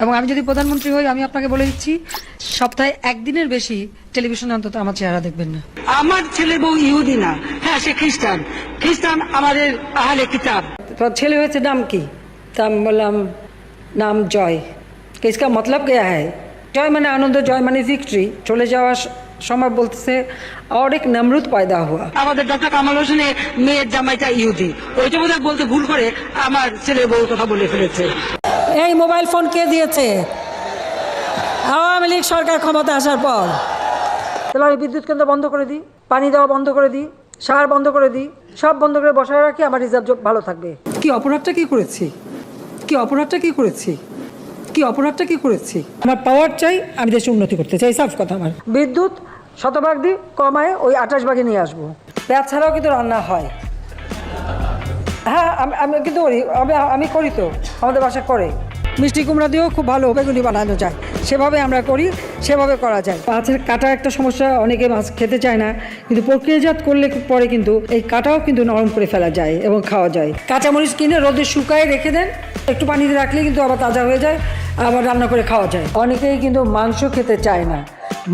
এবং আমি যদি প্রধানমন্ত্রী হই আমি আপনাকে বলে দিচ্ছি সপ্তাহে একদিনের বেশি টেলিভিশনে অন্তত আমার চেহারা দেখবেন না। আমার ছেলে বউ ইহুদি না। হ্যাঁ সে খ্রিস্টান। খ্রিস্টান আমাদের আহলে কিতাব। তোমার ছেলে হয়েছে নাম কি? তা আমি বললাম নাম জয়। কেসকা মতলব গেয়া হ্যায়? জয় মানে আনন্দ জয় মানে ভিক্টরি চলে যাওয়ার সময় বলতেছে অনেক নামরুদ নমরুদ পয়দা হওয়া আমাদের ডক্টর কামাল হোসেনের মেয়ের জামাইটা ইহুদি। ওইটা বোধহয় বলতে ভুল করে আমার ছেলে বউ কথা বলে ফেলেছে। এই মোবাইল ফোন কে দিয়েছে? আওয়ামী লীগ সরকার ক্ষমতা আসার পর। তাহলে আমি বিদ্যুৎ কেন্দ্র বন্ধ করে দিই পানি দেওয়া বন্ধ করে দিই সার বন্ধ করে দিই সব বন্ধ করে বসায় রাখি আমার রিজার্ভ ভালো থাকবে। কি অপরাধটা কি করেছি? কি অপরাধটা কি করেছি? কি অপরাধটা কি করেছি? আমার পাওয়ার চাই আমি দেশে উন্নতি করতে চাই সাফ কথা আমার। বিদ্যুৎ শতভাগ দিই কমায় ওই আঠাশ ভাগে নিয়ে আসব। পেঁয়াজ ছাড়াও কিন্তু রান্না হয়। হ্যাঁ আমি আমি কিন্তু করি আমি আমি করি তো আমাদের বাসায় করে। মিষ্টি কুমড়া দিয়েও খুব ভালো বেগুনি বানানো যায়। সেভাবে আমরা করি সেভাবে করা যায়। মাছের কাটা একটা সমস্যা অনেকে মাছ খেতে চায় না কিন্তু প্রক্রিয়াজাত করলে পরে কিন্তু এই কাটাও কিন্তু নরম করে ফেলা যায় এবং খাওয়া যায়। কাঁচামরিচ কিনে রোদে শুকায় রেখে দেন একটু পানিতে রাখলে কিন্তু আবার তাজা হয়ে যায় আবার রান্না করে খাওয়া যায়। অনেকেই কিন্তু মাংস খেতে চায় না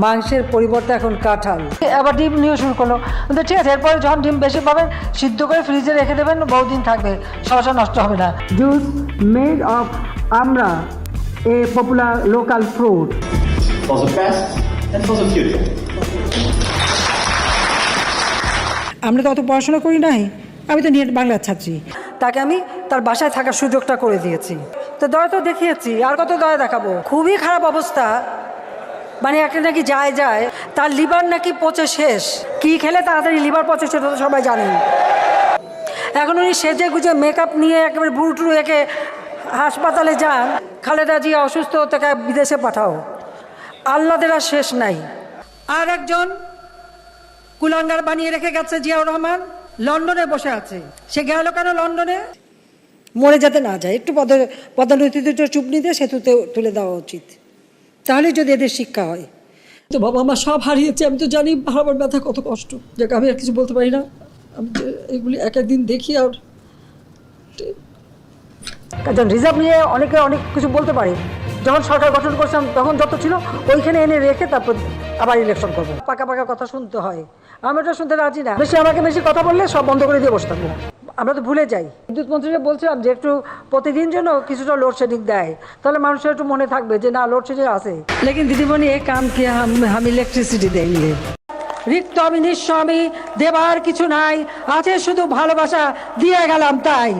মাংসের পরিবর্তে এখন কাঁঠাল। আবার ডিম নিয়ে শুরু করল। কিন্তু ঠিক আছে এরপরে যখন ডিম বেশি পাবেন সিদ্ধ করে ফ্রিজে রেখে দেবেন বহুদিন থাকবে সমস্যা নষ্ট হবে না। জুস মেড অফ আমরা a popular local fruit for the past and for the future. আমরা তো অত পড়াশোনা করি নাই। আমি তো নিয়ে বাংলার ছাত্রী। তাকে আমি তার বাসায় থাকার সুযোগটা করে দিয়েছি। তো দয়া তো দেখিয়েছি আর কত দয়া দেখাবো? খুবই খারাপ অবস্থা। মানে একটা নাকি যায় যায় তার লিভার নাকি পচে শেষ। কি খেলে তাড়াতাড়ি লিভার পচে সেটা তো সবাই জানেন। এখন উনি সেজে গুজে মেকআপ নিয়ে একেবারে বুড়ো টুরু একে হাসপাতালে যান খালেদা জিয়া অসুস্থ তাকে বিদেশে পাঠাও। আল্লাদের আর শেষ নাই। আর একজন কুলাঙ্গার বানিয়ে রেখে গেছে জিয়াউর রহমান লন্ডনে বসে আছে। সে গেল কেন লন্ডনে? মরে যাতে না যায়। একটু পদ পদানৈতিক দুটো চুপনি দিয়ে সেতুতে তুলে দেওয়া উচিত। তাহলে যদি এদের শিক্ষা হয়। তো বাবা আমার সব হারিয়েছে আমি তো জানি হারাবার ব্যথা কত কষ্ট। যাকে আমি আর কিছু বলতে পারি না। আমি এগুলি এক একদিন দেখি আর একজন রিজার্ভ নিয়ে অনেকে অনেক কিছু বলতে পারে। যখন সরকার গঠন করছিলাম তখন যত ছিল, ওইখানে এনে রেখে তারপর আবার ইলেকশন করব। পাকা পাকা কথা শুনতে হয়। আমি ওটা শুনতে রাজি না। বেশি আমাকে বেশি কথা বললে সব বন্ধ করে দিয়ে বসে থাকব। আমরা তো ভুলে যাই। বিদ্যুৎ মন্ত্রীকে বলছিলাম যে একটু প্রতিদিন যেন কিছুটা লোডশেডিং দেয়। তাহলে মানুষের একটু মনে থাকবে যে, না লোডশেডিং আছে। লেকিন দিদিমণি, এ কাম কি আমি ইলেকট্রিসিটি দেंगे রিক্ত আমি, নিঃস্ব আমি, দেবার কিছু নাই। আছে শুধু ভালোবাসা, দিয়ে গেলাম তাই।